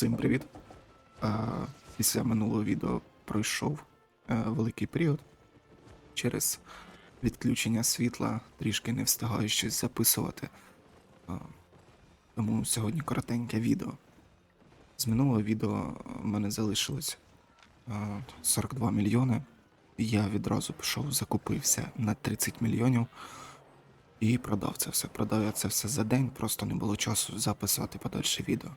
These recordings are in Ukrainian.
Всім привіт. Після минулого відео пройшов е, великий період. Через відключення світла трішки не встигаю щось записувати. Тому сьогодні коротеньке відео. З минулого відео в мене залишилось е, 42 мільйони. Я відразу пішов, закупився на 30 мільйонів і продав це все. Продав я це все за день, просто не було часу записати подальше відео.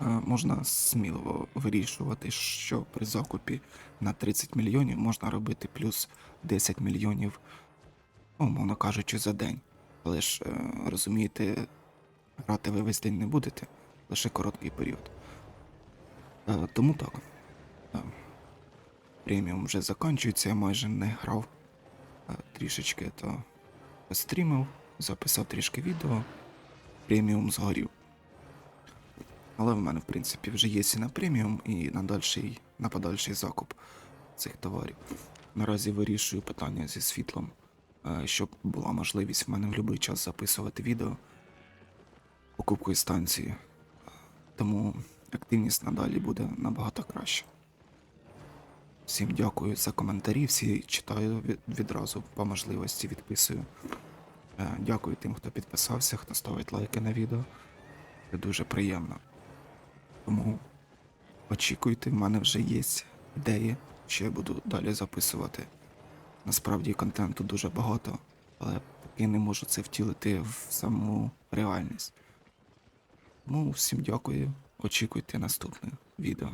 Е, Можна сміливо вирішувати, що при закупі на 30 мільйонів можна робити плюс 10 мільйонів, ну, умовно кажучи, за день. Але ж е, розумієте, грати ви весь день не будете, лише короткий період. Е, Тому так. Преміум вже закінчується, я майже не грав трішечки, то стрімив, записав трішки відео, преміум згорів. Але в мене, в принципі, вже є і на преміум, і на дальший, на подальший закуп цих товарів. Наразі вирішую питання зі світлом, е, щоб була можливість в мене в будь-який час записувати відео покупкою станції. Тому активність надалі буде набагато краще. Всім дякую за коментарі, всі читаю відразу по можливості відписую. Е, Дякую тим, хто підписався, хто ставить лайки на відео. Це дуже приємно. Тому очікуйте, в мене вже є ідеї, що я буду далі записувати. Насправді контенту дуже багато, але поки не можу це втілити в саму реальність. Тому всім дякую. Очікуйте наступне відео.